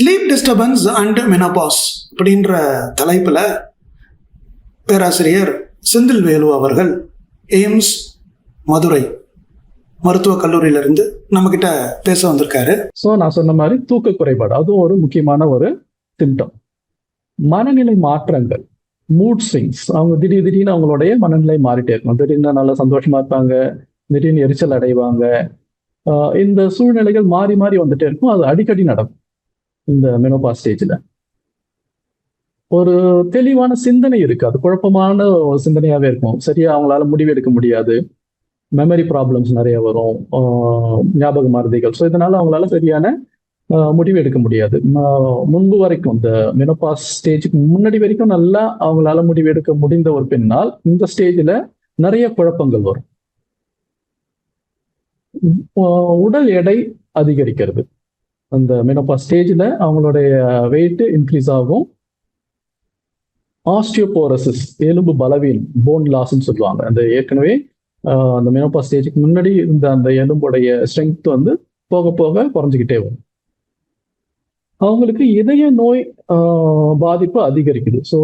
Sleep disturbance and menopause அப்படின்ற தலைப்பில் பேராசிரியர் செந்தில் வேலு அவர்கள் எய்ம்ஸ் மதுரை மருத்துவக் கல்லூரியிலிருந்து நம்மக்கிட்ட பேச வந்திருக்காரு. ஸோ நான் சொன்ன மாதிரி தூக்க குறைபாடு அதுவும் ஒரு முக்கியமான ஒரு சிம்டம் மனநிலை மாற்றங்கள் மூட் ஸ்விங்ஸ் அவங்க திடீர் திடீர்னு அவங்களுடைய மனநிலை மாறிட்டே இருக்கும். திடீர்னு நல்லா சந்தோஷமா இருப்பாங்க திடீர்னு எரிச்சல் அடைவாங்க இந்த சூழ்நிலைகள் மாறி மாறி வந்துட்டே இருக்கும். அது அடிக்கடி நடக்கும். இந்த மெனோபா ஸ்டேஜில் ஒரு தெளிவான சிந்தனை இருக்கு. அது குழப்பமான சிந்தனையாகவே சிந்தனையாவே இருக்கும். சரியா அவங்களால முடிவு எடுக்க முடியாது. மெமரி ப்ராப்ளம்ஸ் நிறைய வரும். ஆஹ் ஞாபக மருதிகள் ஸோ இதனால அவங்களால சரியான ஆஹ் முடிவு எடுக்க முடியாது. முன்பு வரைக்கும் இந்த மெனோபாஸ் ஸ்டேஜுக்கு முன்னாடி வரைக்கும் நல்லா அவங்களால முடிவு எடுக்க முடிந்த ஒரு பெண்ணால் இந்த ஸ்டேஜில் நிறைய குழப்பங்கள் வரும். உடல் எடை அதிகரிக்கிறது. அந்த மெனோபா ஸ்டேஜில் அவங்களுடைய வெயிட் இன்க்ரீஸ் ஆகும். ஆஸ்டியோபோரசிஸ் எலும்பு பலவீன் போன் லாஸ்ன்னு சொல்லுவாங்க. அந்த ஏற்கனவே ஆஹ் அந்த மெனோபா ஸ்டேஜுக்கு முன்னாடி இருந்த அந்த எலும்புடைய ஸ்ட்ரென்த் வந்து போக போக குறைஞ்சிக்கிட்டே வரும். அவங்களுக்கு இதய நோய் ஆஹ் பாதிப்பு அதிகரிக்குது. So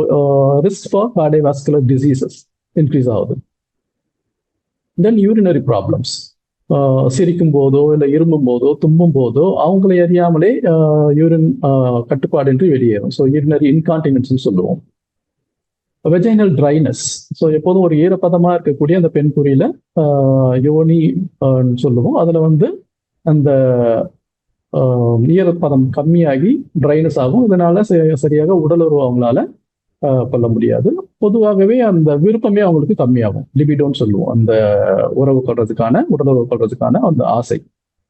risk for cardiovascular diseases increase ஆகுது. தென் யூரினரி ப்ராப்ளம்ஸ் சிரிக்கும் போதோ இல்லை இருமும் போதோ தும்பும் போதோ அவங்களை அறியாமலே யூரின் கட்டுப்பாடின்றி வெளியேறும். ஸோ யூரினரி இன்கான்டினன்ஸ்னு சொல்லுவோம். வெஜைனல் ட்ரைனஸ் ஸோ எப்போதும் ஒரு ஈரப்பதமா இருக்கக்கூடிய அந்த பெண் குறியில ஆஹ் யோனி சொல்லுவோம். அதுல வந்து அந்த ஆஹ் ஈரப்பதம் கம்மியாகி ட்ரைனஸ் ஆகும். இதனால சரியாக உடலுறவு அவங்களால கொள்ள முடியாது. பொதுவாகவே அந்த விருப்பமே அவங்களுக்கு கம்மியாகும். லிபிடோன்னு சொல்லுவோம். அந்த உறவு கொள்றதுக்கான உடலுறவு கொள்றதுக்கான அந்த ஆசை.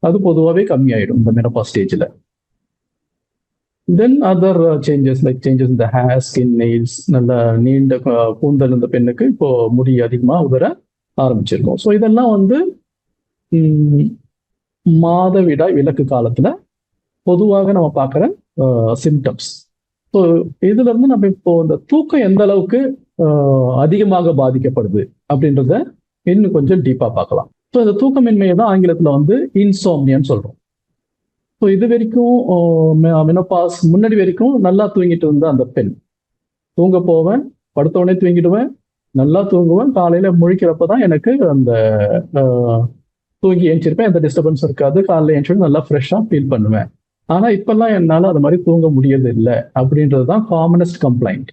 அது பொதுவாகவே கம்மியாயிடும் இந்த மெனப்பா ஸ்டேஜில் then other changes like changes இந்த ஹேர் ஸ்கின் நெயில்ஸ் நல்ல நீண்ட கூந்தல் இந்த பெண்ணுக்கு இப்போ முடி அதிகமாக உதர ஆரம்பிச்சிருக்கும். ஸோ இதெல்லாம் வந்து ம், மாதவிடாய் விலக்கு காலத்துல பொதுவாக நம்ம பார்க்குற சிம்டம்ஸ் ஸோ இதுல இருந்து நம்ம இப்போ இந்த தூக்கம் எந்த அளவுக்கு அதிகமாக பாதிக்கப்படுது அப்படின்றத இன்னும் கொஞ்சம் டீப்பா பார்க்கலாம். ஸோ இந்த தூக்கமின்மையை தான் ஆங்கிலத்துல வந்து இன்சோம்னியான்னு சொல்றோம். ஸோ இது வரைக்கும் மினோபாஸ் முன்னாடி வரைக்கும் நல்லா தூங்கிட்டு இருந்த அந்த பெண். தூங்க போவேன் படுத்த உடனே தூங்கிடுவேன் நல்லா தூங்குவேன் காலையில முழிக்கிறப்ப தான் எனக்கு அந்த தூங்கி ஏஞ்சிருப்பேன் எந்த டிஸ்டர்பன்ஸ் இருக்காது காலைல ஏஞ்சி நல்லா ஃப்ரெஷ்ஷாக ஃபீல் பண்ணுவேன். ஆனா இப்பெல்லாம் என்னால அது மாதிரி தூங்க முடியறது இல்லை அப்படின்றது தான் காமனஸ்ட் கம்ப்ளைண்ட்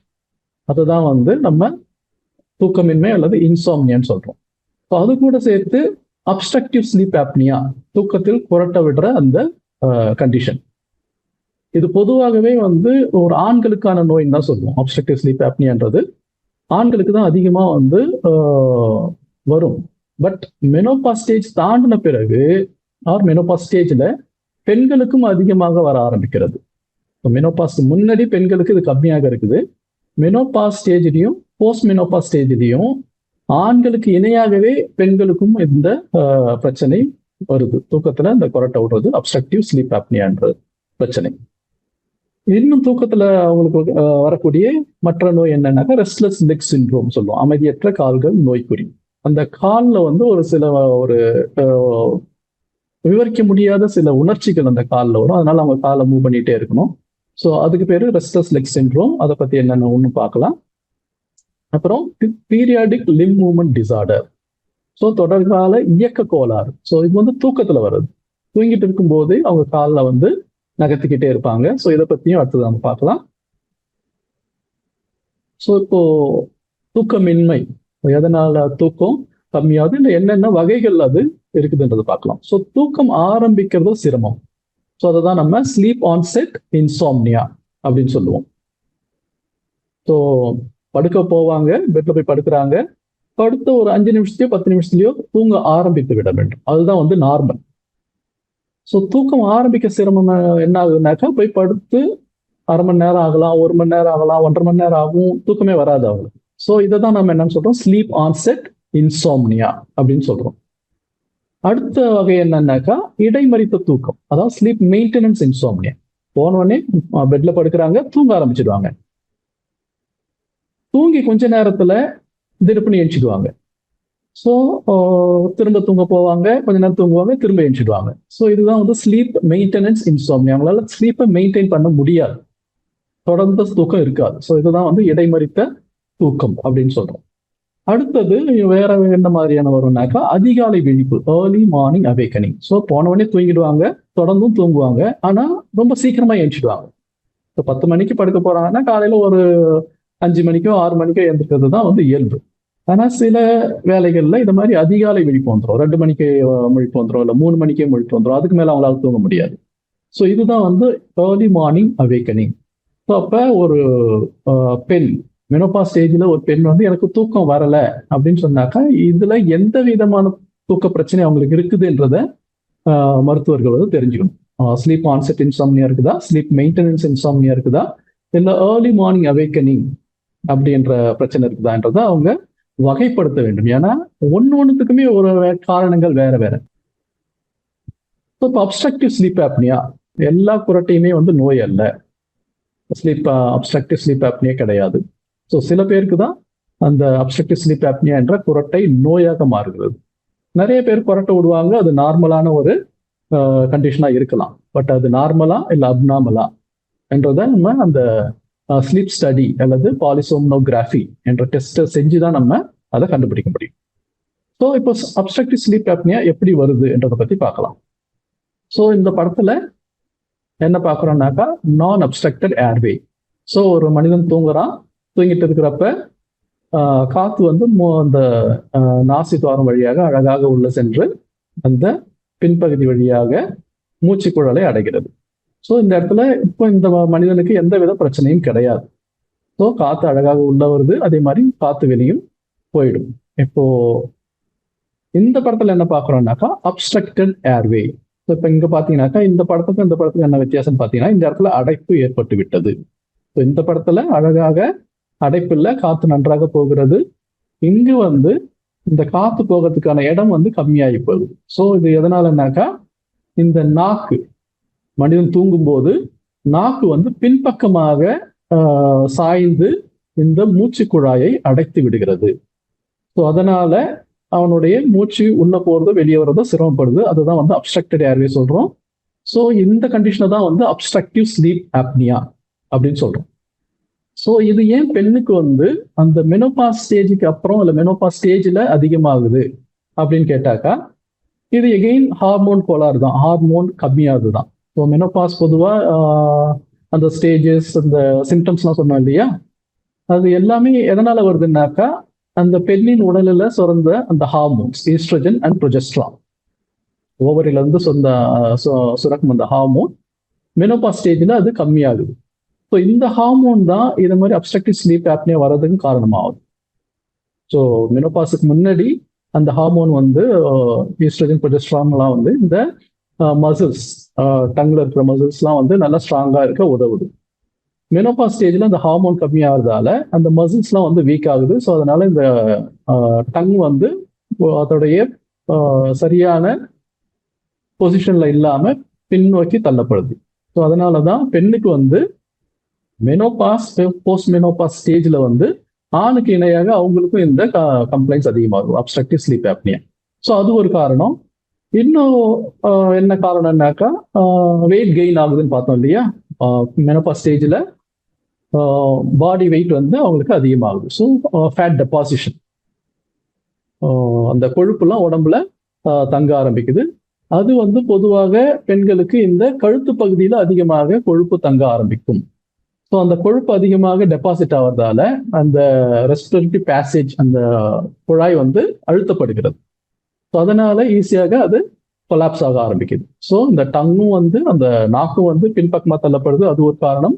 அதுதான் வந்து நம்ம தூக்கமின்மை அல்லது இன்சாம்னியான்னு சொல்றோம். ஸோ அது கூட சேர்த்து அப்ஸ்ட்ரக்டிவ் ஸ்லீப் ஆப்னியா தூக்கத்தில் புரட்ட விடுற அந்த கண்டிஷன் இது பொதுவாகவே வந்து ஒரு ஆண்களுக்கான நோயின்னு தான் சொல்லுவோம். அப்ஸ்ட்ரக்டிவ் ஸ்லீப் ஆப்னியான்றது ஆண்களுக்கு தான் அதிகமாக வந்து வரும். பட் மெனோபா ஸ்டேஜ் தாண்டின பிறகு ஆர் மெனோபாஸ்டேஜில் பெண்களுக்கும் அதிகமாக வர ஆரம்பிக்கிறது. மெனோபாஸ் முன்னாடி பெண்களுக்கு இது கம்மியாக இருக்குது. மெனோபாஸ் ஸ்டேஜ்லையும் போஸ்ட் மெனோபா ஸ்டேஜ்லையும் ஆண்களுக்கு இணையாகவே பெண்களுக்கும் இந்த ஆஹ், பிரச்சனை வருது. தூக்கத்துல இந்த கொரட்டை விடுறது அப்சக்டிவ் ஸ்லீப் ஆப்னியான்ற பிரச்சனை. இன்னும் தூக்கத்துல அவங்களுக்கு வரக்கூடிய மற்ற நோய் என்னன்னாக்கா ரெஸ்ட்லெஸ் லெக் சிண்ட்ரோம் சொல்லுவோம். அமைதியற்ற கால்கள் நோய்க்குறி. அந்த காலில் வந்து ஒரு சில ஒரு விவரிக்க முடியாத சில உணர்ச்சிகள் அந்த காலில் வரும். அதனால அவங்க காலை மூவ் பண்ணிகிட்டே இருக்கணும். ஸோ அதுக்கு பேர் ரெஸ்ட்லெஸ் லெக் சின்ட்ரோம் அதை பற்றி என்னென்ன ஒன்று பார்க்கலாம். அப்புறம் periodic limb movement disorder so தொடர்கால இயக்க கோளாறு. ஸோ இது வந்து தூக்கத்தில் வருது தூங்கிட்டு இருக்கும்போது அவங்க காலில் வந்து நகர்த்திக்கிட்டே இருப்பாங்க. ஸோ இதை பற்றியும் அடுத்தது நம்ம பார்க்கலாம். ஸோ இப்போ தூக்கமின்மை. எதனால தூக்கம் கம்மியாகுது? இல்லை என்னென்ன வகைகள் அது? இருக்குதுன்றதை பார்க்கலாம். ஸோ தூக்கம் ஆரம்பிக்கிறது சிரமம். ஸோ அதை தான் நம்ம ஸ்லீப் ஆன் செட் இன்சோம்னியா அப்படின்னு சொல்லுவோம். ஸோ படுக்க போவாங்க பெட்ல போய் படுக்கிறாங்க. படுத்த ஒரு அஞ்சு நிமிஷத்துலயோ பத்து நிமிஷத்துலயோ தூங்க ஆரம்பித்து விட வேண்டும். அதுதான் வந்து நார்மல் ஸோ தூக்கம் ஆரம்பிக்க சிரமம் என்ன ஆகுதுனாக்கா போய் படுத்து அரை மணி நேரம் ஆகலாம் ஒரு மணி நேரம் ஆகலாம் ஒன்றரை மணி நேரம் ஆகும் தூக்கமே வராது அவங்களுக்கு. ஸோ இதை தான் நம்ம என்னன்னு சொல்றோம்? ஸ்லீப் ஆன்செட் இன்சோம்னியா அப்படின்னு சொல்றோம். அடுத்த வகை என்னன்னாக்கா இடைமறித்த தூக்கம். அதாவது ஸ்லீப் மெயின்டெனன்ஸ் இன்சோம்னியா போன பெட்ல படுக்கிறாங்க தூங்க ஆரம்பிச்சிடுவாங்க. தூங்கி கொஞ்ச நேரத்துல திருப்பி எழுச்சிடுவாங்க ஸோ திரும்ப தூங்க போவாங்க கொஞ்ச நேரம் தூங்குவாங்க திரும்ப எழுச்சிடுவாங்க ஸோ இதுதான் வந்து ஸ்லீப் மெயின்டெனன்ஸ் இன்சோம்னியா அவங்களால ஸ்லீப்பை மெயின்டைன் பண்ண முடியாது. தொடர்ந்த தூக்கம் இருக்காது. ஸோ இதுதான் வந்து இடைமறித்த தூக்கம் அப்படின்னு சொல்றோம். அடுத்தது வேற என்ன மாதிரியான வரும்னாக்கா அதிகாலை விழிப்பு ஏர்லி மார்னிங் அவேக்கனிங் ஸோ போனவொடனே தூங்கிடுவாங்க தொடர்ந்தும் தூங்குவாங்க. ஆனா ரொம்ப சீக்கிரமா எழுச்சிடுவாங்க இப்போ பத்து மணிக்கு படுக்க போறாங்கன்னா காலையில ஒரு அஞ்சு மணிக்கோ ஆறு மணிக்கோ எழுந்திருக்கிறது தான் வந்து இயல்பு. ஆனா சில வேலைகள்ல இந்த மாதிரி அதிகாலை விழிப்பு வந்துடும் ரெண்டு மணிக்கு முழிப்பு வந்துடும் இல்லை மூணு மணிக்கே முழிப்பு வந்துடும் அதுக்கு மேல அவங்களால தூங்க முடியாது. ஸோ இதுதான் வந்து ஏர்லி மார்னிங் அவேக்கனிங் ஸோ அப்போ ஒரு பெண் மெனோபா ஸ்டேஜில் ஒரு பெண் வந்து எனக்கு தூக்கம் வரல அப்படின்னு சொன்னாக்கா இதுல எந்த விதமான தூக்க பிரச்சனை அவங்களுக்கு இருக்குதுன்றத ஆஹ், மருத்துவர்கள் வந்து தெரிஞ்சுக்கணும். ஸ்லீப் ஆன்செட் இன்சாம்னியா இருக்குதா? ஸ்லீப் மெயின்டெனன்ஸ் இன்சாம்னியா இருக்குதா? இல்லை ஏர்லி மார்னிங் அவேக்கனிங் அப்படின்ற பிரச்சனை இருக்குதான்றத அவங்க வகைப்படுத்த வேண்டும். ஏன்னா ஒன்று ஒன்றுத்துக்குமே ஒரு காரணங்கள் வேற வேற. இப்போ அப்ஸ்ட்ரக்டிவ் ஸ்லீப் ஆப்னியா எல்லா குரட்டையுமே வந்து நோய் அல்ல. ஸ்லீப் அப்ஸ்ட்ரக்டிவ் ஸ்லீப் ஆப்னியா கிடையாது. ஸோ சில பேருக்கு தான் அந்த அப்ஸ்ட்ரக்டிவ் ஸ்லீப் ஆப்னியா என்ற குரட்டை நோயாக மாறுகிறது. நிறைய பேர் குரட்டை விடுவாங்க. அது நார்மலான ஒரு கண்டிஷனாக இருக்கலாம். பட் அது நார்மலா இல்லை அப்நார்மலா என்றதை நம்ம அந்த ஸ்லீப் ஸ்டடி அல்லது பாலிசோம்னோகிராஃபி என்ற டெஸ்ட்டை செஞ்சு தான் நம்ம அதை கண்டுபிடிக்க முடியும். ஸோ இப்போ அப்ஸ்ட்ரக்டிவ் ஸ்லீப் ஆப்னியா எப்படி வருது என்றதை பற்றி பார்க்கலாம். ஸோ இந்த படத்துல என்ன பார்க்குறோம்னாக்கா நான் அப்ஸ்ட்ரக்டட் ஏர்வே ஸோ ஒரு மனிதன் தூங்குறான். தூங்கிட்டு இருக்கிறப்ப காத்து வந்து அந்த நாசி துவாரம் வழியாக அழகாக உள்ள சென்று அந்த பின்பகுதி வழியாக மூச்சுக்குழலை அடைகிறது. ஸோ இந்த இடத்துல இப்போ இந்த மனிதனுக்கு எந்த வித பிரச்சனையும் கிடையாது. ஸோ காற்று அழகாக உள்ள வருது அதே மாதிரி காற்று வெளியும் போயிடும். இப்போ இந்த படத்துல என்ன பார்க்குறோம்னாக்கா அப்ஸ்ட்ரக்டட் ஏர்வே ஸோ இப்போ இங்கே பார்த்தீங்கன்னாக்கா இந்த படத்துக்கும் இந்த படத்துக்கும் என்ன வித்தியாசம் பார்த்தீங்கன்னா இந்த இடத்துல அடைப்பு ஏற்பட்டு விட்டது ஸோ இந்த படத்துல அழகாக அடைப்பில்ல காத்து நன்றாக போகிறது. இங்கு வந்து இந்த காத்து போகிறதுக்கான இடம் வந்து கம்மியாகி போகுது. ஸோ இது எதனாலனாக்கா இந்த நாக்கு மனிதன் தூங்கும்போது நாக்கு வந்து பின்பக்கமாக சாய்ந்து இந்த மூச்சு குழாயை அடைத்து விடுகிறது. ஸோ அதனால அவனுடைய மூச்சு உள்ள போறதோ வெளியே வர்றதோ சிரமப்படுது. அதுதான் வந்து அப்ஸ்ட்ரக்டட் ஏர்வே சொல்றோம். ஸோ இந்த கண்டிஷனை தான் வந்து அப்ஸ்ட்ரக்டிவ் ஸ்லீப் ஆப்னியா அப்படின்னு சொல்றோம். ஸோ இது ஏன் பெண்ணுக்கு வந்து அந்த மெனோபாஸ் ஸ்டேஜுக்கு அப்புறம் இல்லை மெனோபாஸ் ஸ்டேஜில் அதிகமாகுது அப்படின்னு கேட்டாக்கா இது எகெயின் ஹார்மோன் கோளாறு தான். ஹார்மோன் கம்மியாகுது தான் ஸோ மெனோபாஸ் பொதுவாக அந்த ஸ்டேஜஸ் அந்த சிம்டம்ஸ்லாம் சொன்னோம் இல்லையா? அது எல்லாமே எதனால வருதுன்னாக்கா அந்த பெண்ணின் உடலில் சுரந்த அந்த ஹார்மோன்ஸ் ஈஸ்ட்ரஜன் அண்ட் ப்ரொஜெஸ்ட்ரான் ஓவரில இருந்து சொந்த சு- சுரக்கும் அந்த ஹார்மோன் மெனோபாஸ் ஸ்டேஜில் அது கம்மியாகுது. ஸோ இந்த ஹார்மோன் தான் இது மாதிரி அப்ஸ்ட்ரக்டிவ் ஸ்லீப் ஆப்னே வர்றதுக்கு காரணமாகுது. ஸோ மெனோபாஸுக்கு முன்னாடி அந்த ஹார்மோன் வந்து ஈஸ்ட்ரஜன் ப்ரொஜெஸ்ட்ரான்லாம் வந்து இந்த மசில்ஸ் டங்கில் இருக்கிற மசில்ஸ்லாம் வந்து நல்லா ஸ்ட்ராங்காக இருக்க உதவுது. மெனோபா ஸ்டேஜில் அந்த ஹார்மோன் கம்மியாகிறதால அந்த மசில்ஸ்லாம் வந்து வீக் ஆகுது. ஸோ அதனால இந்த டங் வந்து அதோடைய சரியான பொசிஷன்ல இல்லாம பின்னோக்கி தள்ளப்படுது. ஸோ அதனால தான் பெண்ணுக்கு வந்து மெனோபாஸ் போஸ்ட் மெனோபாஸ் ஸ்டேஜ்ல வந்து ஆணுக்கு இணையாக அவங்களுக்கும் இந்த கம்ப்ளைண்ட்ஸ் அதிகமாகும் அப்ஸ்ட்ரக்டிவ் ஸ்லீப் ஆப்னியா ஸோ அது ஒரு காரணம். இன்னும் என்ன காரணம்னாக்கா வெயிட் கெயின் ஆகுதுன்னு பார்த்தோம் இல்லையா? மெனோபாஸ் ஸ்டேஜில் பாடி வெயிட் வந்து அவங்களுக்கு அதிகமாகுது. ஸோ ஃபேட் டெபாசிஷன் அந்த கொழுப்புலாம் உடம்புல தங்க ஆரம்பிக்குது. அது வந்து பொதுவாக பெண்களுக்கு இந்த கழுத்து பகுதியில் அதிகமாக கொழுப்பு தங்க ஆரம்பிக்கும். ஸோ அந்த கொழுப்பு அதிகமாக டெபாசிட் ஆகிறதால அந்த ரெஸ்பிரேட்டரி பேசேஜ் அந்த குழாய் வந்து அழுத்தப்படுகிறது. ஸோ அதனால ஈஸியாக அது கொலாப்ஸ் ஆக ஆரம்பிக்குது. ஸோ இந்த டங்கும் வந்து அந்த நாக்கும் வந்து பின்பக்கமாக தள்ளப்படுது. அது ஒரு காரணம்.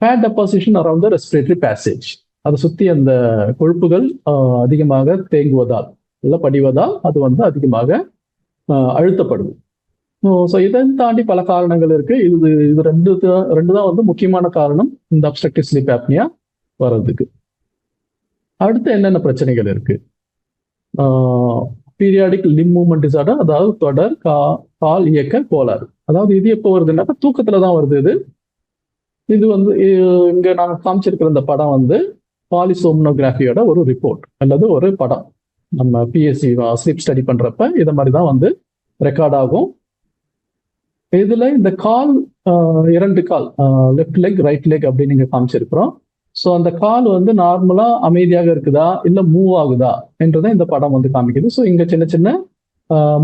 Fat deposition around the respiratory passage அதை சுற்றி அந்த கொழுப்புகள் அதிகமாக தேங்குவதால் இல்லை படிவதால் அது வந்து அதிகமாக அழுத்தப்படுது. ஸோ இதை தாண்டி பல காரணங்கள் இருக்கு. இது இது ரெண்டு ரெண்டு தான் வந்து முக்கியமான காரணம். இந்த அப்டக்டிவ் ஸ்லீப் ஆப்னியா வர்றதுக்கு. அடுத்து என்னென்ன பிரச்சனைகள் இருக்கு? பீரியாடிக் லிம் மூமெண்ட் டிசார்டர் அதாவது தொடர் கா கால் இயக்க கோளாறு. அதாவது இது எப்போ வருதுன்னாக்கா தூக்கத்துல தான் வருது இது. இது வந்து இங்க நாங்கள் காமிச்சிருக்கிற இந்த படம் வந்து பாலிசோம்னோகிராஃபியோட ஒரு ரிப்போர்ட் அல்லது ஒரு படம். நம்ம பிஎஸ்சி ஸ்லீப் ஸ்டடி பண்றப்ப இதை மாதிரி தான் வந்து ரெக்கார்ட் ஆகும். இதுல இந்த கால் இரண்டு கால் லெஃப்ட் லெக் ரைட் லெக் அப்படின்னு நீங்க காமிச்சிருக்கிறோம். ஸோ அந்த கால் வந்து நார்மலா அமைதியாக இருக்குதா இல்ல மூவ் ஆகுதா என்றதை இந்த படம் வந்து காமிக்குது. ஸோ இங்க சின்ன சின்ன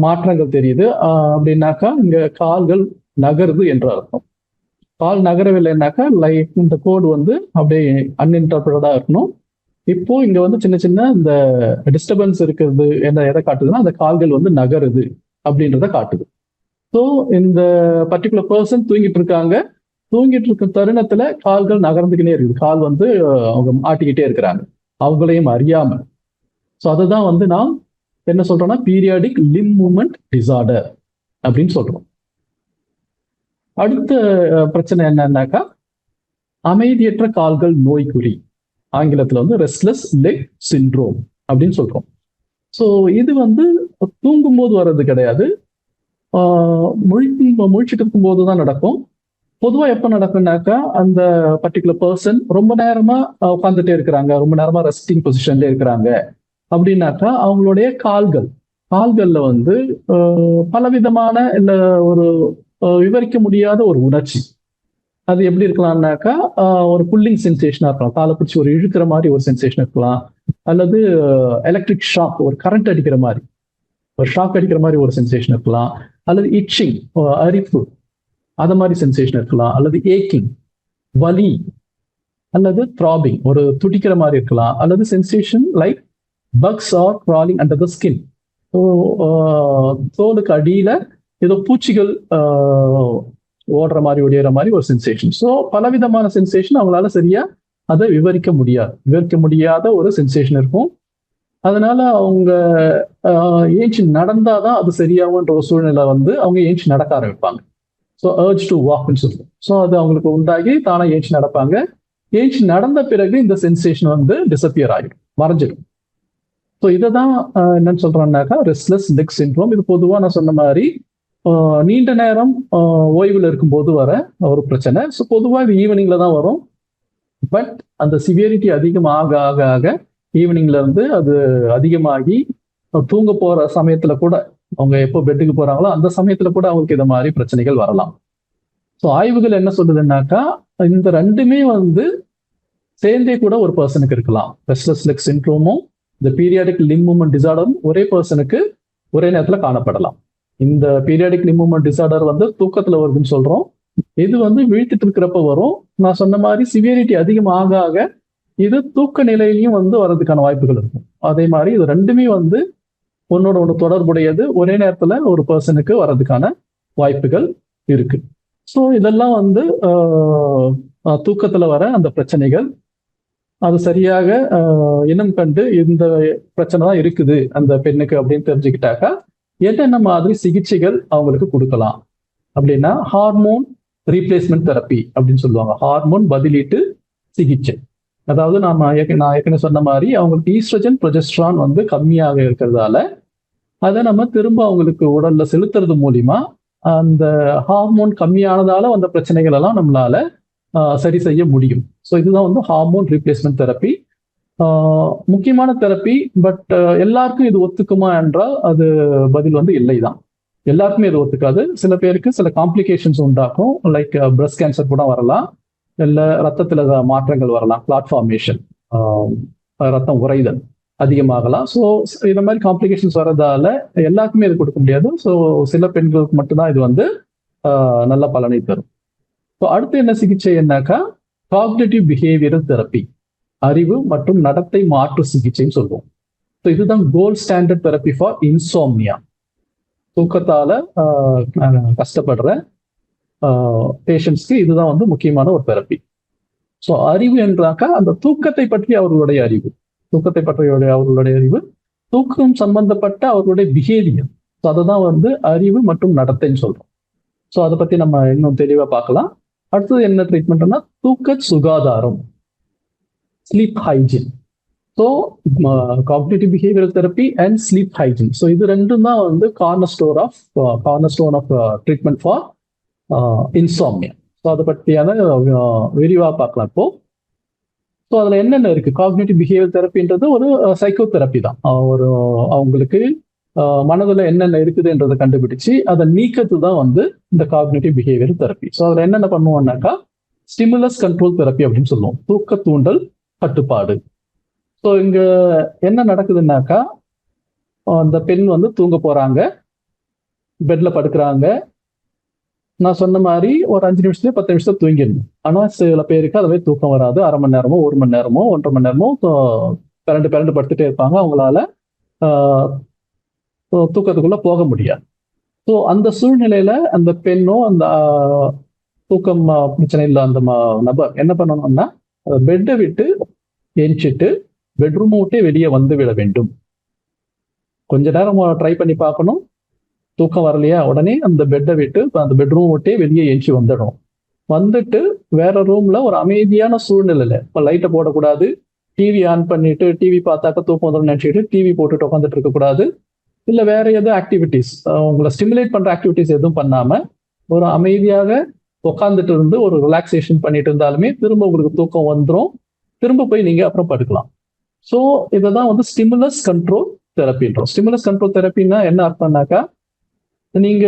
மாற்றங்கள் தெரியுது. அப்படின்னாக்கா இங்க கால்கள் நகருது என்று அர்த்தம். கால் நகரவில்லைன்னாக்கா லைக் இந்த கோடு வந்து அப்படியே அன்இன்டர்பிரடா இருக்கணும். இப்போ இங்க வந்து சின்ன சின்ன இந்த டிஸ்டர்பன்ஸ் இருக்கிறது என்ன எதை காட்டுதுன்னா அந்த கால்கள் வந்து நகருது அப்படின்றத காட்டுது. ஸோ இந்த பர்டிகுலர் பர்சன் தூங்கிட்டு இருக்காங்க தூங்கிட்டு இருக்க தருணத்துல கால்கள் நகர்ந்துக்கினே இருக்குது. கால் வந்து அவங்க மாட்டிக்கிட்டே இருக்கிறாங்க. அவங்களையும் அறியாம ஸோ அதுதான் வந்து நாம் என்ன சொல்றோம்னா பீரியாடிக் லிம் மூமெண்ட் டிசார்டர் அப்படின்னு சொல்றோம். அடுத்த பிரச்சனை என்னன்னாக்கா அமைதியற்ற கால்கள் நோய்க்குறி. ஆங்கிலத்துல வந்து ரெஸ்ட்லெஸ் லெக் சிண்ட்ரோம் அப்படின்னு சொல்றோம். ஸோ இது வந்து தூங்கும்போது வர்றது கிடையாது. முழிக்கும் முழிச்சுட்டு இருக்கும்போது தான் நடக்கும். பொதுவா எப்ப நடக்கும்னாக்கா அந்த பர்டிகுலர் பர்சன் ரொம்ப நேரமா உட்காந்துட்டே இருக்கிறாங்க. ரொம்ப நேரமா ரெஸ்டிங் பொசிஷன்ல இருக்கிறாங்க. அப்படின்னாக்கா அவங்களுடைய கால்கள். கால்கள்ல வந்து ஆஹ், பலவிதமான இல்ல ஒரு விவரிக்க முடியாத ஒரு உணர்ச்சி. அது எப்படி இருக்கலாம்னாக்கா ஒரு புல்லிங் சென்சேஷனா இருக்கலாம். காலை பிடிச்சி ஒரு இழுக்கிற மாதிரி ஒரு சென்சேஷன் இருக்கலாம். அல்லது எலக்ட்ரிக் ஷாக் ஒரு கரண்ட் அடிக்கிற மாதிரி. ஒரு ஷாக் அடிக்கிற மாதிரி ஒரு சென்சேஷன் இருக்கலாம். அல்லது இச்சிங் அரிப்பு அது மாதிரி சென்சேஷன் இருக்கலாம். அல்லது ஏக்கிங் வலி அல்லது த்ராபிங் ஒரு துடிக்கிற மாதிரி இருக்கலாம். அல்லது sensation like bugs are crawling under the skin so தோலுக்கு அடியில் ஏதோ பூச்சிகள் ஓடுற மாதிரி ஒடியிற மாதிரி ஒரு சென்சேஷன் ஸோ பலவிதமான சென்சேஷன் அவங்களால சரியா அதை விவரிக்க முடியாது. விவரிக்க முடியாத ஒரு சென்சேஷன் இருக்கும். அதனால அவங்க ஏஞ்சி நடந்தாதான் அது சரியாகுன்ற ஒரு சூழ்நிலை வந்து அவங்க ஏஞ்சி நடக்க ஆரம்பிப்பாங்க. ஸோ ஏர்ஜ் டு வாக்னு சொல்லுவோம். ஸோ அது அவங்களுக்கு உண்டாகி தானே ஏஞ்சி நடப்பாங்க. ஏஞ்சி நடந்த பிறகு இந்த சென்சேஷன் வந்து டிசப்பியர் ஆகிடும் மறைஞ்சிடும். ஸோ இதை தான் என்னன்னு சொல்றோம்னாக்கா ரெஸ்ட்லெஸ் லெக் சின்ட்ரோம் இது பொதுவாக நான் சொன்ன மாதிரி நீண்ட நேரம் ஓய்வில் இருக்கும்போது வர ஒரு பிரச்சனை. ஸோ பொதுவாக இது ஈவினிங்ல தான் வரும். பட் அந்த சிவியரிட்டி அதிகமாக ஆக ஆக ஈவினிங்ல இருந்து அது அதிகமாகி தூங்க போற சமயத்துல கூட அவங்க எப்போ பெட்டுக்கு போறாங்களோ அந்த சமயத்துல கூட அவங்களுக்கு இந்த மாதிரி பிரச்சனைகள் வரலாம். ஸோ ஆய்வுகள் என்ன சொல்லுதுன்னாக்கா இந்த ரெண்டுமே வந்து சேர்ந்தே கூட ஒரு பர்சனுக்கு இருக்கலாம். ரெஸ்ட்லெஸ் லெக் சின்ட்ரோமும் இந்த பீரியாடிக் லிம் மூமெண்ட் டிசார்டரும் ஒரே பர்சனுக்கு ஒரே நேரத்தில் காணப்படலாம். இந்த பீரியாடிக் லிம் மூமெண்ட் டிசார்டர் வந்து தூக்கத்தில் வருதுன்னு சொல்றோம். இது வந்து வீழ்த்திட்டு இருக்கிறப்ப வரும். நான் சொன்ன மாதிரி சிவியரிட்டி அதிகமாக ஆக இது தூக்க நிலையிலையும் வந்து வர்றதுக்கான வாய்ப்புகள் இருக்கும். அதே மாதிரி இது ரெண்டுமே வந்து ஒன்னோட ஒன்று தொடர்புடையது. ஒரே நேரத்துல ஒரு பர்சனுக்கு வர்றதுக்கான வாய்ப்புகள் இருக்கு. ஸோ இதெல்லாம் வந்து தூக்கத்தில் தூக்கத்துல வர அந்த பிரச்சனைகள். அது சரியாக இனம் கண்டு இந்த பிரச்சனை தான் இருக்குது அந்த பெண்ணுக்கு அப்படின்னு தெரிஞ்சுக்கிட்டாக்கா என்னென்ன மாதிரி சிகிச்சைகள் அவங்களுக்கு கொடுக்கலாம்? அப்படின்னா ஹார்மோன் ரீப்ளேஸ்மெண்ட் தெரப்பி அப்படின்னு சொல்லுவாங்க. ஹார்மோன் பதிலீட்டு சிகிச்சை. அதாவது நாம நான் ஏற்கனவே சொன்ன மாதிரி அவங்களுக்கு ஈஸ்ட்ரஜன் ப்ரொஜெஸ்ட்ரான் வந்து கம்மியாக இருக்கிறதால அதை நம்ம திரும்ப அவங்களுக்கு உடல்ல செலுத்துறது மூலிமா அந்த ஹார்மோன் கம்மியானதால வந்த பிரச்சனைகள் எல்லாம் நம்மளால சரி செய்ய முடியும். ஸோ இதுதான் வந்து ஹார்மோன் ரீப்ளேஸ்மெண்ட் தெரப்பி முக்கியமான தெரப்பி பட் எல்லாருக்கும் இது ஒத்துக்குமா என்றால் அது பதில் வந்து இல்லை தான் எல்லாருக்குமே இது ஒத்துக்காது. சில பேருக்கு சில காம்ப்ளிகேஷன்ஸ் உண்டாக்கும் லைக் பிரஸ்ட் கேன்சர் கூட வரலாம். இல்லை ரத்தத்தில் மாற்றங்கள் வரலாம் கிளாட் ஃபார்மேஷன் ரத்தம் உறைதல் அதிகமாகலாம். ஸோ இந்த மாதிரி காம்ப்ளிகேஷன்ஸ் வர்றதால எல்லாருக்குமே இது கொடுக்க முடியாது. ஸோ சில பெண்களுக்கு மட்டும்தான் இது வந்து ஆஹ், நல்ல பலனை தரும். ஸோ அடுத்து என்ன சிகிச்சை என்னக்கா காக்னேட்டிவ் பிஹேவியரல் தெரப்பி அறிவு மற்றும் நடத்தை மாற்று சிகிச்சைன்னு சொல்லுவோம். ஸோ இதுதான் gold standard therapy for insomnia தூக்கத்தால ஆஹ், கஷ்டப்படுற பேஷண்ட்ஸ்க்கு இதுதான் வந்து முக்கியமான ஒரு தெரப்பி ஸோ அறிவு என்றாக்கா அந்த தூக்கத்தை பற்றி அவர்களுடைய அறிவு. தூக்கத்தை பற்றிய அவர்களுடைய அறிவு. தூக்கம் சம்பந்தப்பட்ட அவர்களுடைய பிஹேவியர் ஸோ அதை தான் வந்து அறிவு மற்றும் நடத்தைன்னு சொல்கிறோம் ஸோ அதை பற்றி நம்ம இன்னும் தெளிவாக பார்க்கலாம். அடுத்தது என்ன ட்ரீட்மெண்ட்னா தூக்க சுகாதாரம். Sleep hygiene so cognitive behaviour therapy and sleep hygiene so இது ரெண்டும் தான் வந்து corner store of corner stone of treatment for insomnia so அதை பற்றியான விரிவாக பார்க்கலாம் இப்போ ஸோ அதில் என்னென்ன இருக்குது காக்னேட்டிவ் பிஹேவியர் தெரப்பின்றது ஒரு சைக்கோ தெரப்பி தான் ஒரு அவங்களுக்கு மனதில் என்னென்ன இருக்குதுன்றதை கண்டுபிடிச்சு அதை நீக்கிறது தான் வந்து இந்த காக்னேட்டிவ் பிஹேவியர் தெரப்பி ஸோ அதில் என்னென்ன பண்ணுவோம்னாக்கா ஸ்டிமுலஸ் கண்ட்ரோல் தெரப்பி அப்படின்னு சொல்லுவோம் தூக்க தூண்டல் கட்டுப்பாடு ஸோ இங்கே என்ன நடக்குதுன்னாக்கா அந்த பெண் வந்து தூங்க போகிறாங்க பெட்டில் படுக்கிறாங்க நான் சொன்ன மாதிரி ஒரு அஞ்சு நிமிஷத்துல பத்து நிமிஷத்துல தூங்கிடணும். ஆனா சில பேருக்கு அதுவே தூக்கம் வராது. அரை மணி நேரமோ ஒரு மணி நேரமோ ஒன்றரை மணி நேரமோ பிறண்டு பிறண்டு படுத்துட்டே இருப்பாங்க. அவங்களால தூக்கத்துக்குள்ளே தூக்கத்துக்குள்ள போக முடியாது. ஸோ அந்த சூழ்நிலையில அந்த பெண்ணோ அந்த தூக்கம் பிரச்சனை இல்லை அந்த நபர் என்ன பண்ணணும்னா பெட்டை விட்டு எரிச்சிட்டு பெட்ரூம் விட்டே வெளியே வந்து விட வேண்டும். கொஞ்ச நேரம் ட்ரை பண்ணி பார்க்கணும். தூக்கம் வரலையா? உடனே அந்த பெட்டை விட்டு அந்த பெட்ரூம் விட்டே வெளியே எஞ்சி வந்துடும் வந்துட்டு வேற ரூம்ல ஒரு அமைதியான சூழ்நிலையில இப்போ லைட்டை போடக்கூடாது டிவி ஆன் பண்ணிட்டு டிவி பார்த்தாக்க தூக்கம் வந்துடும் நினைச்சிட்டு டிவி போட்டுட்டு உட்காந்துட்டு இருக்கக்கூடாது. இல்ல வேற எதுவும் ஆக்டிவிட்டீஸ் உங்களை ஸ்டிமுலேட் பண்ற ஆக்டிவிட்டீஸ் எதுவும் பண்ணாம ஒரு அமைதியாக உட்காந்துட்டு இருந்து ஒரு ரிலாக்ஸேஷன் பண்ணிட்டு இருந்தாலுமே திரும்ப உங்களுக்கு தூக்கம் வந்துடும் திரும்ப போய் நீங்க அப்புறம் படுக்கலாம். ஸோ இதை தான் வந்து ஸ்டிமுலஸ் கண்ட்ரோல் தெரப்பின்றோம் ஸ்டிமுலஸ் கண்ட்ரோல் தெரப்பின்னா என்ன அர்த்தம்னாக்கா நீங்க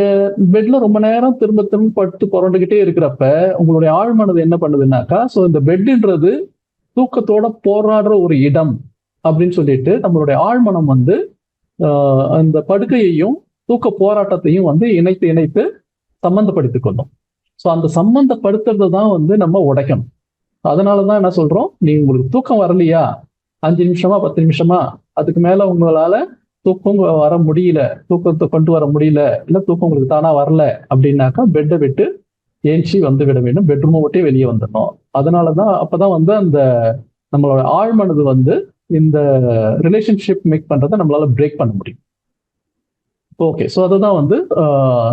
பெட்ல ரொம்ப நேரம் திரும்ப திரும்ப படுத்து புரண்டுகிட்டே இருக்கிறப்ப உங்களுடைய ஆழ்மனது என்ன பண்ணுதுன்னாக்கா ஸோ இந்த பெட்ன்றது தூக்கத்தோட போராடுற ஒரு இடம் அப்படின்னு சொல்லிட்டு நம்மளுடைய ஆழ்மனம் வந்து ஆஹ், அந்த படுக்கையையும் தூக்க போராட்டத்தையும் வந்து இணைத்து இணைத்து சம்பந்தப்படுத்திக் கொள்ளும். ஸோ அந்த சம்பந்தப்படுத்துறதை தான் வந்து நம்ம உடைக்கணும். அதனால தான் என்ன சொல்றோம்? நீ உங்களுக்கு தூக்கம் வரலையா? அஞ்சு நிமிஷமா பத்து நிமிஷமா? அதுக்கு மேல உங்களால தூக்கம் வர முடியல தூக்கத்தை கொண்டு வர முடியல இல்ல தூக்கம் உங்களுக்கு தானா வரல அப்படின்னாக்கா பெட்டை விட்டு ஏஞ்சி வந்து விட வேண்டும். பெட்ரூமை விட்டே வெளியே வந்துடணும். அதனாலதான் அப்பதான் வந்து அந்த நம்மளோட ஆழ்மனது வந்து இந்த ரிலேஷன்ஷிப் மேக் பண்றதை நம்மளால பிரேக் பண்ண முடியும். ஓகே ஸோ அதுதான் வந்து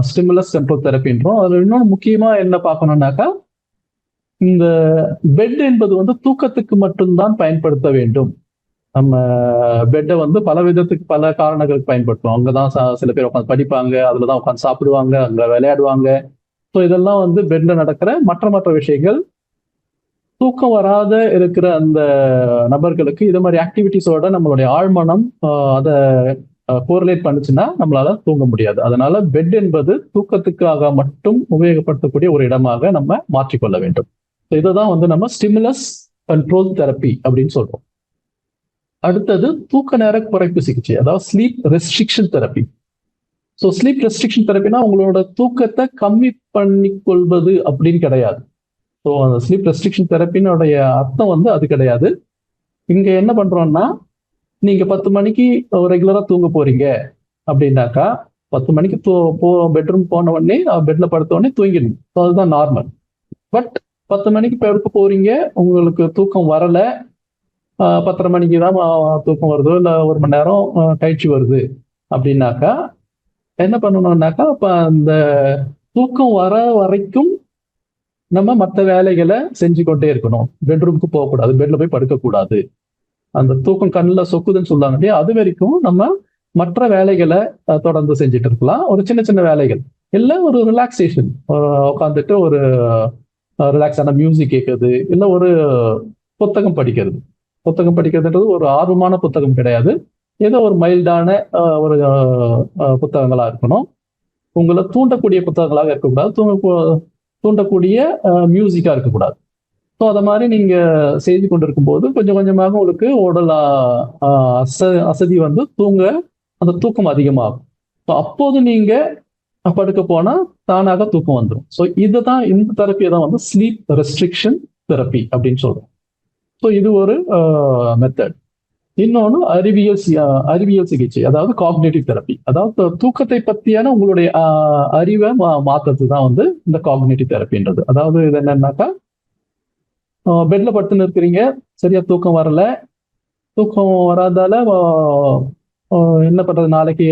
ஸ்டிமுலஸ் கண்ட்ரோல் தெரப்பின்றோம் அதில் இன்னொன்று முக்கியமாக என்ன பார்க்கணும்னாக்கா இந்த பெட் என்பது வந்து தூக்கத்துக்கு மட்டும்தான் பயன்படுத்த வேண்டும். நம்ம பெட்டை வந்து பல விதத்துக்கு பல காரணங்களுக்கு பயன்படுத்துவோம். அங்கதான் சில பேர் உட்காந்து படிப்பாங்க அதுலதான் உட்காந்து சாப்பிடுவாங்க அங்க விளையாடுவாங்க. ஸோ இதெல்லாம் வந்து பெட்ல நடக்கிற மற்ற மற்ற விஷயங்கள். தூக்கம் வராத இருக்கிற அந்த நபர்களுக்கு இது மாதிரி ஆக்டிவிட்டிஸோட நம்மளுடைய ஆழ்மனம் அதை கோரிலேட் பண்ணுச்சுன்னா நம்மளால தூங்க முடியாது. அதனால பெட் என்பது தூக்கத்துக்காக மட்டும் உபயோகப்படுத்தக்கூடிய ஒரு இடமாக நம்ம மாற்றிக்கொள்ள வேண்டும். இதை தான் வந்து நம்ம ஸ்டிமுலஸ் கண்ட்ரோல் தெரப்பி அப்படின்னு சொல்றோம். அடுத்தது தூக்க நேர குறைப்பு சிகிச்சை அதாவது sleep restriction therapy so sleep restriction தெரப்பினா உங்களோட தூக்கத்தை கம்மி பண்ணி கொள்வது அப்படின்னு கிடையாது. ஸோ அந்த ஸ்லீப் ரெஸ்ட்ரிக்ஷன் தெரப்பினுடைய அர்த்தம் வந்து அது கிடையாது. இங்கே என்ன பண்ணுறோம்னா நீங்கள் பத்து மணிக்கு ரெகுலராக தூங்க போறீங்க அப்படின்னாக்கா பத்து மணிக்கு தூ போ பெட்ரூம் போன உடனே பெட்டில் படுத்த உடனே தூங்கிடணும். ஸோ அதுதான் நார்மல் பட் பத்து மணிக்கு படுக்க போறீங்க உங்களுக்கு தூக்கம் வரலை பத்தரை மணிக்கு தான் தூக்கம் வருதோ இல்லை ஒரு மணி நேரம் கழிச்சு வருது அப்படின்னாக்கா என்ன பண்ணணும்னாக்கா இப்போ அந்த தூக்கம் வர வரைக்கும் நம்ம மற்ற வேலைகளை செஞ்சு கொண்டே இருக்கணும். பெட்ரூமுக்கு போகக்கூடாது பெட்ல போய் படுக்கக்கூடாது. அந்த தூக்கம் கண்ணில் சொக்குதுன்னு சொல்லுவாங்க இல்லையா அது வரைக்கும் நம்ம மற்ற வேலைகளை தொடர்ந்து செஞ்சுட்டு இருக்கலாம். ஒரு சின்ன சின்ன வேலைகள். இல்லை ஒரு ரிலாக்ஸேஷன் உட்காந்துட்டு ஒரு ரிலாக்ஸான மியூசிக் கேட்கறது இல்லை ஒரு புத்தகம் படிக்கிறது. புத்தகம் படிக்கிறதுன்றது ஒரு ஆர்வமான புத்தகம் கிடையாது. ஏதோ ஒரு மைல்டான ஒரு புத்தகங்களா இருக்கணும். உங்களை தூண்டக்கூடிய புத்தகங்களாக இருக்கக்கூடாது. தூங்க தூண்டக்கூடிய மியூசிக்காக இருக்கக்கூடாது. ஸோ அதை மாதிரி நீங்க செய்து கொண்டிருக்கும் போது கொஞ்சம் கொஞ்சமாக உங்களுக்கு உடல் அச அசதி வந்து தூங்க அந்த தூக்கம் அதிகமாகும். ஸோ அப்போது நீங்க படுக்க போனா தானாக தூக்கம் வந்துடும் ஸோ இதுதான் இந்த தெரப்பியை தான் வந்து ஸ்லீப் ரெஸ்ட்ரிக்ஷன் தெரப்பி அப்படின்னு சொல்றோம். ஸோ இது ஒரு மெத்தட் இன்னொன்று அறிவியல் அறிவியல் சிகிச்சை அதாவது காக்னேட்டிவ் தெரப்பி அதாவது தூக்கத்தை பற்றியான உங்களுடைய அறிவை மா- மாத்துறது தான் வந்து இந்த காக்னேட்டிவ் தெரப்பின்றது அதாவது இது என்னன்னாக்கா பெட்ல படுத்துன்னு இருக்கிறீங்க சரியா தூக்கம் வரல. தூக்கம் வராதால என்ன பண்றது? நாளைக்கு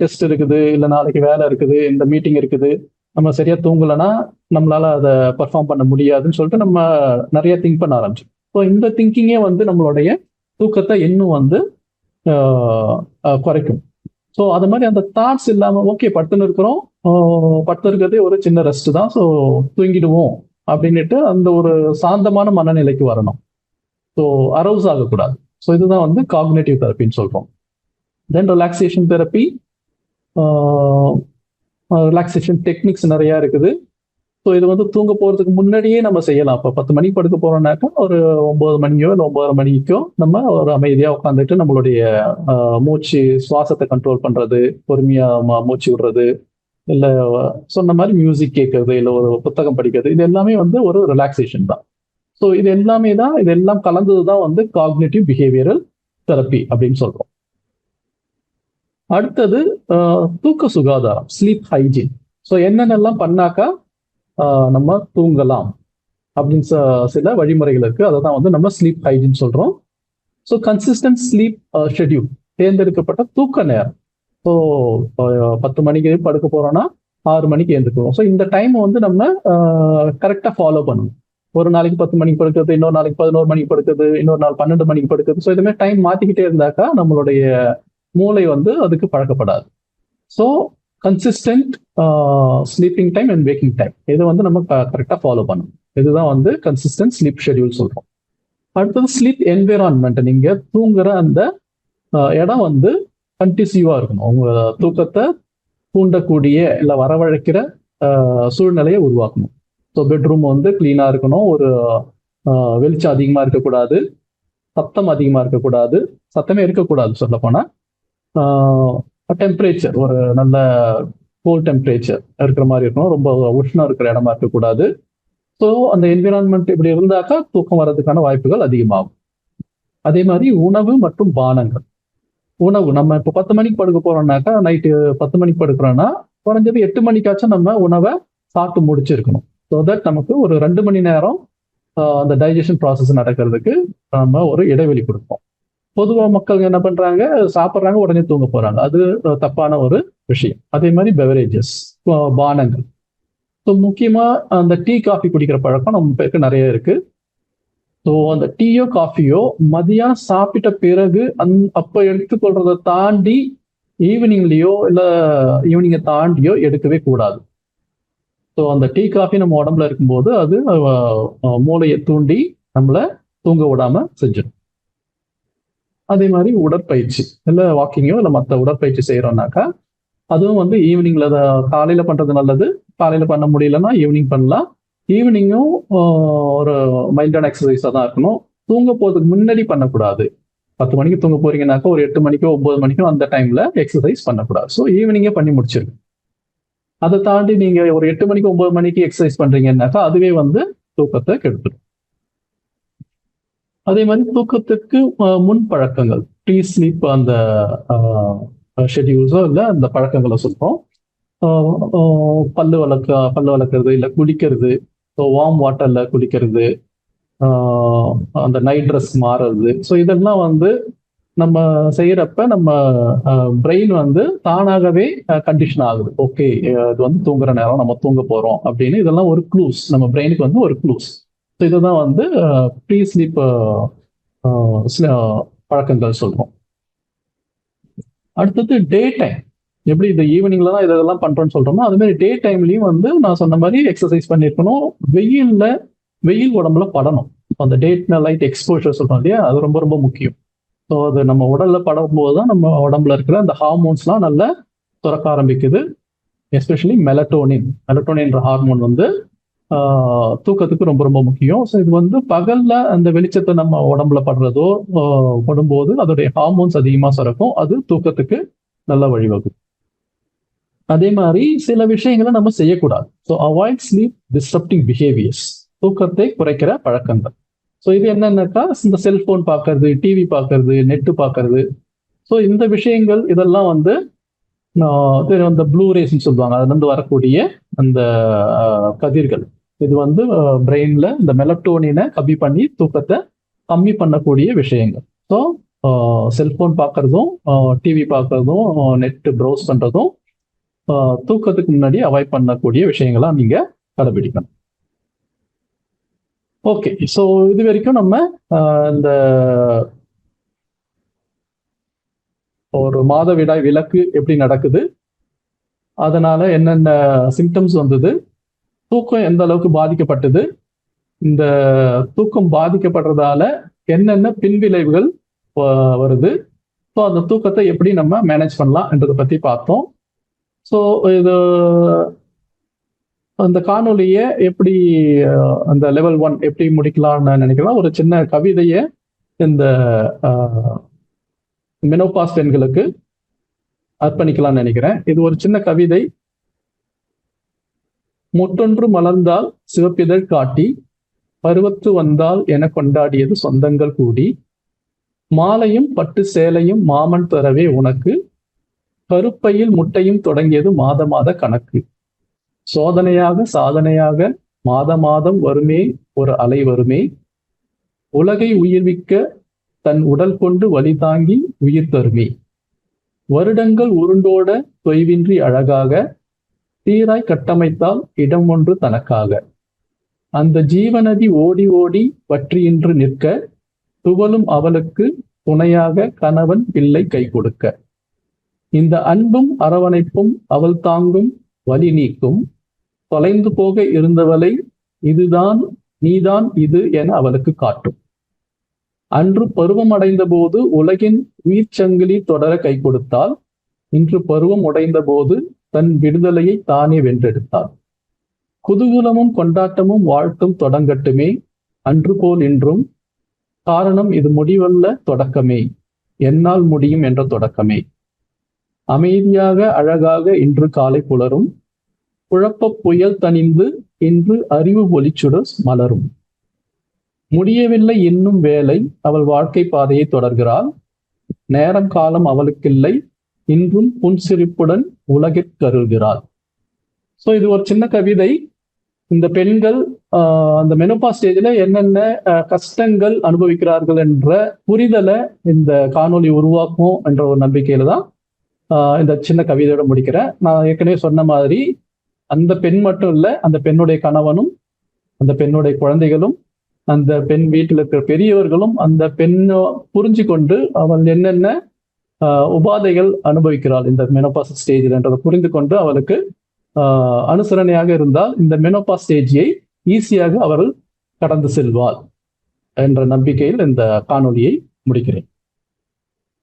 டெஸ்ட் இருக்குது இல்ல நாளைக்கு வேலை இருக்குது இந்த மீட்டிங் இருக்குது. நம்ம சரியா தூங்கலைன்னா நம்மளால அதை பர்ஃபார்ம் பண்ண முடியாதுன்னு சொல்லிட்டு நம்ம நிறைய திங்க் பண்ண ஆரம்பிச்சோம். ஸோ இந்த திங்கிங்கே வந்து நம்மளுடைய தூக்கத்தை இன்னும் வந்து குறைக்கும். ஸோ அது மாதிரி அந்த தாட்ஸ் இல்லாமல் ஓகே படுத்துன்னு இருக்கிறோம். பட்டு படுத்து இருக்கிறதே ஒரு சின்ன ரெஸ்ட் தான். ஸோ தூங்கிடுவோம் அப்படின்னுட்டு அந்த ஒரு சாந்தமான மனநிலைக்கு வரணும். ஸோ அரவுஸ் அரௌஸ் ஆகக்கூடாது. ஸோ இதுதான் வந்து காக்னேட்டிவ் தெரப்பின்னு சொல்கிறோம் then relaxation therapy relaxation techniques நிறையா இருக்குது. ஸோ இது வந்து தூங்க போறதுக்கு முன்னாடியே நம்ம செய்யலாம். இப்போ பத்து மணிக்கு படுக்க போறோம்னாக்கா ஒரு ஒம்பது மணியோ இல்லை ஒன்பதரை மணிக்கோ நம்ம ஒரு அமைதியாக உட்காந்துட்டு நம்மளுடைய ஆஹ், மூச்சு சுவாசத்தை கண்ட்ரோல் பண்றது பொறுமையா மூச்சு விடுறது இல்லை சொன்ன மாதிரி மியூசிக் கேட்கறது இல்லை ஒரு புத்தகம் படிக்கிறது இது எல்லாமே வந்து ஒரு ரிலாக்ஸேஷன் தான். ஸோ இது எல்லாமே தான் இது எல்லாம் கலந்தது தான் வந்து காக்னேட்டிவ் பிஹேவியரல் தெரப்பி அப்படின்னு சொல்றோம். அடுத்தது ஆஹ், தூக்க சுகாதாரம் ஸ்லீப் ஹைஜீன் ஸோ என்னென்னலாம் பண்ணாக்கா நம்ம தூங்கலாம் அப்படின்னு சில வழிமுறைகள் இருக்கு. அதை தான் வந்து நம்ம ஸ்லீப் ஹைஜின் சொல்றோம். ஸோ கன்சிஸ்டன்ட் ஸ்லீப் ஷெட்யூல் தேர்ந்தெடுக்கப்பட்ட தூக்க நேரம். ஸோ பத்து மணிக்கு படுக்க போறோம்னா ஆறு மணிக்கு எழுந்துக்குவோம் ஸோ இந்த டைம் வந்து நம்ம கரெக்டாக ஃபாலோ பண்ணணும். ஒரு நாளைக்கு பத்து மணிக்கு படுக்கிறது இன்னொரு நாளைக்கு பதினோரு மணிக்கு படுக்கிறது இன்னொரு நாள் பன்னெண்டு மணிக்கு படுக்கிறது. ஸோ இதுமாதிரி டைம் மாற்றிக்கிட்டே இருந்தாக்கா நம்மளுடைய மூளை வந்து அதுக்கு பழக்கப்படாது. So consistent sleeping time and waking time இதை வந்து நம்ம கரெக்டாக ஃபாலோ பண்ணணும். இதுதான் வந்து கன்சிஸ்டன்ட் ஸ்லீப் ஷெட்யூல் சொல்கிறோம் அடுத்தது ஸ்லீப் என்விரான்மெண்ட் நீங்கள் தூங்குற அந்த இடம் வந்து கண்டிசியூவாக இருக்கணும். உங்க தூக்கத்தை தூண்டக்கூடிய இல்லை வரவழைக்கிற சூழ்நிலையை உருவாக்கணும். ஸோ பெட்ரூம் வந்து க்ளீனாக இருக்கணும். ஒரு வெளிச்சம் அதிகமாக இருக்கக்கூடாது. சத்தம் அதிகமாக இருக்கக்கூடாது. சத்தமே இருக்கக்கூடாது சொல்லப்போனால் டெம்பரேச்சர் ஒரு நல்ல கோல் டெம்பரேச்சர் இருக்கிற மாதிரி இருக்கணும். ரொம்ப உஷ்ணம் இருக்கிற இடமா இருக்கக்கூடாது. ஸோ அந்த என்விரான்மெண்ட் இப்படி இருந்தாக்கா தூக்கம் வர்றதுக்கான வாய்ப்புகள் அதிகமாகும். அதே மாதிரி உணவு மற்றும் பானங்கள். உணவு நம்ம இப்போ பத்து மணிக்கு படுக்க போறோம்னாக்கா நைட்டு பத்து மணிக்கு படுக்கிறோன்னா குறைஞ்சது எட்டு மணிக்காச்சும் நம்ம உணவை சாப்பிட்டு முடிச்சிருக்கணும். ஸோ தட் நமக்கு ஒரு ரெண்டு மணி நேரம் அந்த டைஜஷன் ப்ராசஸ் நடக்கிறதுக்கு நம்ம ஒரு இடைவெளி கொடுப்போம் பொதுவா மக்கள் என்ன பண்றாங்க சாப்பிட்றாங்க உடனே தூங்க போறாங்க. அது தப்பான ஒரு விஷயம். அதே மாதிரி பெவரேஜஸ் பானங்கள் ஸோ முக்கியமா அந்த டீ காஃபி குடிக்கிற பழக்கம் நம்ம பேருக்கு நிறைய இருக்கு. ஸோ அந்த டீயோ காஃபியோ மதியம் சாப்பிட்ட பிறகு அந் அப்போ எடுத்துக்கொள்றதை தாண்டி ஈவினிங்லேயோ இல்லை ஈவினிங்கை தாண்டியோ எடுக்கவே கூடாது. ஸோ அந்த டீ காஃபி நம்ம உடம்புல இருக்கும்போது அது மூளையை தூண்டி நம்மளை தூங்க விடாம செஞ்சிடும். அதே மாதிரி உடற்பயிற்சி. இல்லை வாக்கிங்கோ இல்லை மற்ற உடற்பயிற்சி செய்யறோம்னாக்கா அதுவும் வந்து ஈவினிங்ல காலையில பண்றது நல்லது. காலையில பண்ண முடியலன்னா ஈவினிங் பண்ணலாம். ஈவினிங்கும் ஒரு மைல்டான எக்ஸசைஸாக தான் இருக்கணும். தூங்க போகிறதுக்கு முன்னாடி பண்ணக்கூடாது. பத்து மணிக்கு தூங்க போறீங்கனாக்கா ஒரு எட்டு மணிக்கோ ஒன்பது மணிக்கோ அந்த டைம்ல எக்ஸசைஸ் பண்ணக்கூடாது. ஸோ ஈவினிங்கே பண்ணி முடிச்சிருக்கு அதை தாண்டி நீங்க ஒரு எட்டு மணிக்கு ஒன்பது மணிக்கு எக்ஸசைஸ் பண்றீங்கன்னாக்கா அதுவே வந்து தூக்கத்தை கெடுத்துடும் அதே மாதிரி தூக்கத்துக்கு முன் பழக்கங்கள். ப்ரீ ஸ்லீப் அந்த ஷெட்யூல்ஸோ இல்லை அந்த பழக்கங்களை சொல்கிறோம் பல்லு வளர்க்க பல்லு வளர்க்குறது இல்லை குளிக்கிறது. ஸோ வார்ம் வாட்டரில் குளிக்கிறது. அந்த நைட் ட்ரெஸ் மாறுறது. ஸோ இதெல்லாம் வந்து நம்ம செய்யறப்ப நம்ம பிரெயின் வந்து தானாகவே கண்டிஷன் ஆகுது. ஓகே இது வந்து தூங்குற நேரம் நம்ம தூங்க போறோம் அப்படின்னு இதெல்லாம் ஒரு க்ளூஸ் நம்ம பிரெயினுக்கு வந்து ஒரு க்ளூஸ் இதுதான் வந்து ப்ரீ ஸ்லீப் பழக்கங்கள் சொல்றோம். அடுத்தது டே டைம் எப்படி இந்த ஈவினிங்ல தான் இதெல்லாம் பண்றோம்னு சொல்றோமோ அது மாதிரி டே டைம்லயும் வந்து நான் சொன்ன மாதிரி எக்ஸசைஸ் பண்ணியிருக்கணும். வெயில்ல வெயில் உடம்புல படணும். அந்த டேட்ல லைட் எக்ஸ்போஷர் சொல்றோம் இல்லையா? அது ரொம்ப ரொம்ப முக்கியம். ஸோ அது நம்ம உடல்ல படும்போது தான் நம்ம உடம்புல இருக்கிற அந்த ஹார்மோன்ஸ்லாம் நல்லா சுரக்க ஆரம்பிக்குது. எஸ்பெஷலி மெலட்டோனின் மெலட்டோனின்ற ஹார்மோன் வந்து தூக்கத்துக்கு ரொம்ப ரொம்ப முக்கியம். ஸோ இது வந்து பகல்ல அந்த வெளிச்சத்தை நம்ம உடம்புல படுறதோ படும்போது அதோடைய ஹார்மோன்ஸ் அதிகமாக சுரக்கும். அது தூக்கத்துக்கு நல்ல வழிவகுக்கும். அதே மாதிரி சில விஷயங்களை நம்ம செய்யக்கூடாது. So avoid sleep disturbing behaviours தூக்கத்தை குறைக்கிற பழக்கங்கள். ஸோ இது என்னன்னாக்கா? இந்த செல்போன் பார்க்கறது டிவி பார்க்கறது நெட்டு பார்க்கறது ஸோ இந்த விஷயங்கள் இதெல்லாம் வந்து ஆஹ், அந்த ப்ளூ ரேஸ்ன்னு சொல்லுவாங்க. அதுலேருந்து வரக்கூடிய அந்த கதிர்கள். இது வந்து பிரெயின்ல இந்த மெலட்டோனினை கம்மி பண்ணி தூக்கத்தை கம்மி பண்ணக்கூடிய விஷயங்கள். ஸோ செல்போன் பார்க்கறதும் டிவி பார்க்கறதும் நெட் ப்ரௌஸ் பண்றதும் தூக்கத்துக்கு முன்னாடி அவாய்ட் பண்ணக்கூடிய விஷயங்களா நீங்க கடைபிடிக்கணும். ஓகே ஸோ இது வரைக்கும் நம்ம இந்த ஒரு மாதவிடாய் விலக்கு எப்படி நடக்குது? அதனால என்னென்ன சிம்டம்ஸ் வந்தது? தூக்கம் எந்த அளவுக்கு பாதிக்கப்பட்டது? இந்த தூக்கம் பாதிக்கப்படுறதால என்னென்ன பின்விளைவுகள் வருது? ஸோ அந்த தூக்கத்தை எப்படி நம்ம மேனேஜ் பண்ணலாம் என்றதை பார்த்தோம். ஸோ இது அந்த காணொலியை எப்படி அந்த லெவல் ஒன் எப்படி முடிக்கலாம்னு நினைக்கலாம். ஒரு சின்ன கவிதையை இந்த மெனோபாஸ் பெண்களுக்கு அர்ப்பணிக்கலாம்னு நினைக்கிறேன். இது ஒரு சின்ன கவிதை. முட்டொன்று மலர்ந்தால் சிவப்பிதழ் காட்டி பருவத்து வந்தால் என கொண்டாடியது சொந்தங்கள் கூடி மாலையும் பட்டு சேலையும் மாமன் தரவே உனக்கு கருப்பையில் முட்டையும் தொடங்கியது மாத மாத கணக்கு. சோதனையாக சாதனையாக மாத மாதம் வருமே ஒரு அலை வருமே. உலகை உயிர்விக்க தன் உடல் கொண்டு வழி தாங்கி உயிர் தருமே. வருடங்கள் உருண்டோட தொய்வின்றி அழகாக சீராய் கட்டமைத்தால் இடம் ஒன்று தனக்காக. அந்த ஜீவநதி ஓடி ஓடி வற்றியின்று நிற்க துவலும் அவளுக்கு துணையாக கணவன் பிள்ளை கை கொடுக்க. இந்த அன்பும் அரவணைப்பும் அவள் தாங்கும் வழி நீக்கும். தொலைந்து போக இருந்தவளை இதுதான் நீதான் இது என அவளுக்கு காட்டும். அன்று பருவம் அடைந்த போது உலகின் உயிர் சங்கிலி தொடர கை கொடுத்தால் இன்று பருவம் உடைந்த போது தன் விடுதலையை தானே வென்றெடுத்தான். குதூகூலமும் கொண்டாட்டமும் வாழ்த்தும் தொடங்கட்டுமே. அன்று போல் இன்றும். காரணம் இது முடிவல்ல தொடக்கமே. என்னால் முடியும் என்ற தொடக்கமே. அமைதியாக அழகாக இன்று காலை புலரும். குழப்பப் புயல் தணிந்து இன்று அறிவு ஒளிச்சுடர் மலரும். முடியவில்லை இன்னும் வேலை அவள் வாழ்க்கை பாதையை தொடர்கிறாள். நேரம் காலம் அவளுக்கில்லை. இன்றும் புன்சிரிப்புடன் உலகிற்கருள்கிறாள் ஸோ இது ஒரு சின்ன கவிதை. இந்த பெண்கள் அந்த மெனோபா ஸ்டேஜில் என்னென்ன கஷ்டங்கள் அனுபவிக்கிறார்கள் என்ற புரிதலை இந்த காணொளி உருவாக்கும் என்ற ஒரு நம்பிக்கையில தான் இந்த சின்ன கவிதையோட முடிக்கிறேன். நான் ஏற்கனவே சொன்ன மாதிரி அந்த பெண் மட்டும் இல்லை அந்த பெண்ணுடைய கணவனும் அந்த பெண்ணுடைய குழந்தைகளும் அந்த பெண் வீட்டில் இருக்கிற பெரியவர்களும் அந்த பெண்ணை புரிஞ்சு கொண்டு அவள் என்னென்ன உபாதைகள் அனுபவிக்கிறாள் இந்த மெனோபாஸ் ஸ்டேஜ்லன்றதை புரிந்து கொண்டு அவளுக்கு ஆஹ், அனுசரணையாக இருந்தால் இந்த மெனோபா ஸ்டேஜியை ஈஸியாக அவர்கள் கடந்து செல்வாள் என்ற நம்பிக்கையில் இந்த காணொலியை முடிக்கிறேன்.